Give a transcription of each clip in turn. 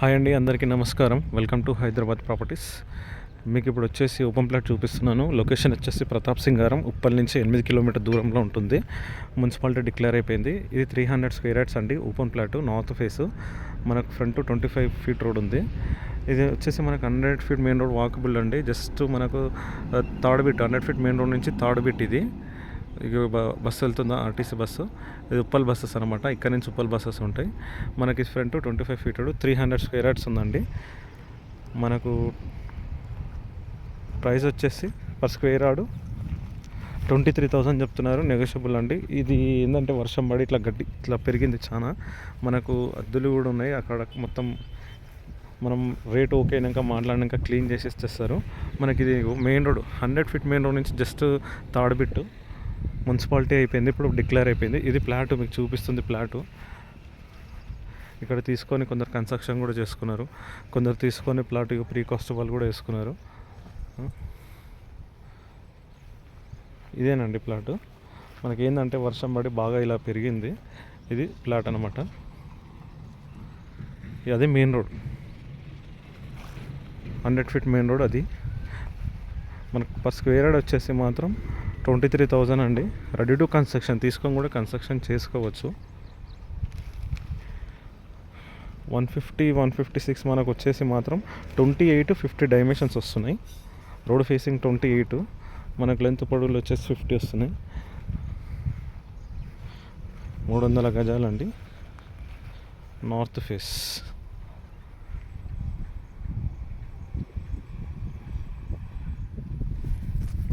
Hi అండి అందరికీ నమస్కారం. Welcome to Hyderabad Properties. మీకు ఇప్పుడు వచ్చేసి ఓపెన్ ప్లాట్ చూపిస్తున్నాను. లొకేషన్ వచ్చేసి ప్రతాప్ సింగారం ఉప్పల్ నుంచి ఎనిమిది కిలోమీటర్ దూరంలో ఉంటుంది. మున్సిపాలిటీ డిక్లేర్ అయిపోయింది. ఇది త్రీ హండ్రెడ్ స్క్వేర్ యార్డ్స్ అండి ఓపెన్ ప్లాట్ నార్త్ ఫేస్. మనకు front twenty five feet road ఉంది. ఇది వచ్చేసి మనకు hundred feet main road walkable అండి. జస్ట్ మనకు third bit hundred feet main road నుంచి థర్డ్ బిట్ ఇది. ఇక బ- బస్సు వెళ్తుందా ఆర్టీసీ బస్సు. ఇది ఉప్పల్ బస్సెస్ అనమాట ఇక్కడ నుంచి ఉప్పల్ బస్సెస్ ఉంటాయి. మనకి front twenty five feet three hundred square yards ఉందండి. మనకు ప్రైస్ వచ్చేసి per square yard twenty three thousand చెప్తున్నారు. నెగోషియబుల్ అండి. ఇది ఏంటంటే వర్షం పడి ఇట్లా గడ్డి ఇట్లా పెరిగింది చాలా మనకు అద్దులు కూడా ఉన్నాయి. అక్కడ మొత్తం మనం రేట్ ఓకే అయినాక మాట్లాడినాక క్లీన్ చేసి ఇచ్చేస్తారు మనకి ఇది main road hundred feet main road నుంచి జస్ట్ థర్డ్ బిట్టు మున్సిపాలిటీ అయిపోయింది ఇప్పుడు డిక్లేర్ అయిపోయింది. ఇది ప్లాట్ మీకు చూపిస్తుంది ప్లాటు. ఇక్కడ తీసుకొని కొందరు కన్స్ట్రక్షన్ కూడా చేసుకున్నారు. కొందరు తీసుకొని ప్లాట్ ఇక ప్రీ కాస్ట్ వాళ్ళు కూడా వేసుకున్నారు. ఇదేనండి ప్లాట్. మనకి ఏంటంటే వర్షం పడి బాగా ఇలా పెరిగింది. ఇది ప్లాట్ అనమాట అది main road. Hundred feet main road అది. మనకు పర్ స్క్వేర్ యార్డ్ వచ్చేసి మాత్రం ట్వంటీ త్రీ థౌజండ్ అండి. రెడీ టు కన్స్ట్రక్షన్ తీసుకొని కూడా కన్స్ట్రక్షన్ చేసుకోవచ్చు. One fifty one fifty six మనకు వచ్చేసి మాత్రం ట్వంటీ ఎయిట్ ఫిఫ్టీ డైమెన్షన్స్ వస్తున్నాయి. రోడ్ ఫేసింగ్ ట్వంటీ ఎయిట్ మనకు లెంత్ పొడవులు వచ్చేసి ఫిఫ్టీ వస్తున్నాయి. మూడు వందల గజాలండి. నార్త్ ఫేస్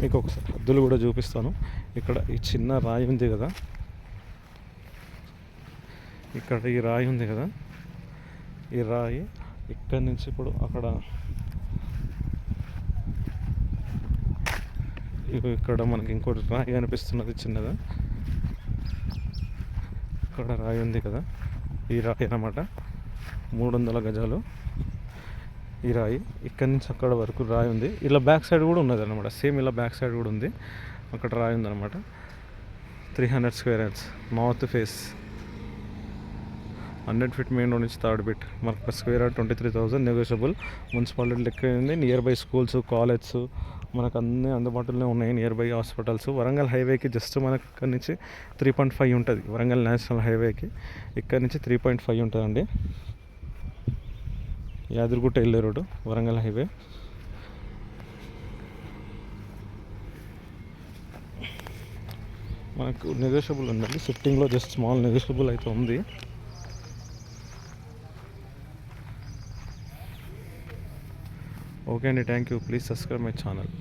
మీకు ఒకసారి హద్దులు కూడా చూపిస్తాను. ఇక్కడ ఈ చిన్న రాయి ఉంది కదా. ఇక్కడ ఈ రాయి ఉంది కదా. ఈ రాయి ఇక్కడి నుంచి ఇప్పుడు అక్కడ ఇక్కడ మనకి ఇంకోటి రాయి కనిపిస్తున్నది చిన్నగా. ఇక్కడ రాయి ఉంది కదా. ఈ రాయి అన్నమాట. మూడు వందల గజాలు. ఈ రాయి ఇక్కడి నుంచి అక్కడ వరకు రాయి ఉంది. ఇలా బ్యాక్ సైడ్ కూడా ఉన్నది అనమాట సేమ్ ఇలా బ్యాక్ సైడ్ కూడా ఉంది. అక్కడ రాయి ఉంది అనమాట three hundred square yards north face hundred feet main road నుంచి థర్డ్ బిట్ మనకు square yard twenty three thousand negotiable municipality లెక్క ఉంది. నియర్ బై స్కూల్స్ కాలేజ్స్ మనకు అన్ని అందుబాటులోనే ఉన్నాయి. నియర్ బై హాస్పిటల్స్ వరంగల్ హైవేకి జస్ట్ మనకు ఇక్కడ నుంచి త్రీ పాయింట్ ఫైవ్ ఉంటుంది. వరంగల్ నేషనల్ హైవేకి ఇక్కడ నుంచి త్రీ పాయింట్ ఫైవ్ ఉంటుందండి. యాదగిరిగుట్ట వెళ్ళే రోడ్డు వరంగల్ హైవే. మనకు నెగోషియబుల్ ఉందండి. షిఫ్టింగ్లో జస్ట్ స్మాల్ నెగోషియబుల్ అయితే ఉంది. ఓకే అండి thank you please subscribe my channel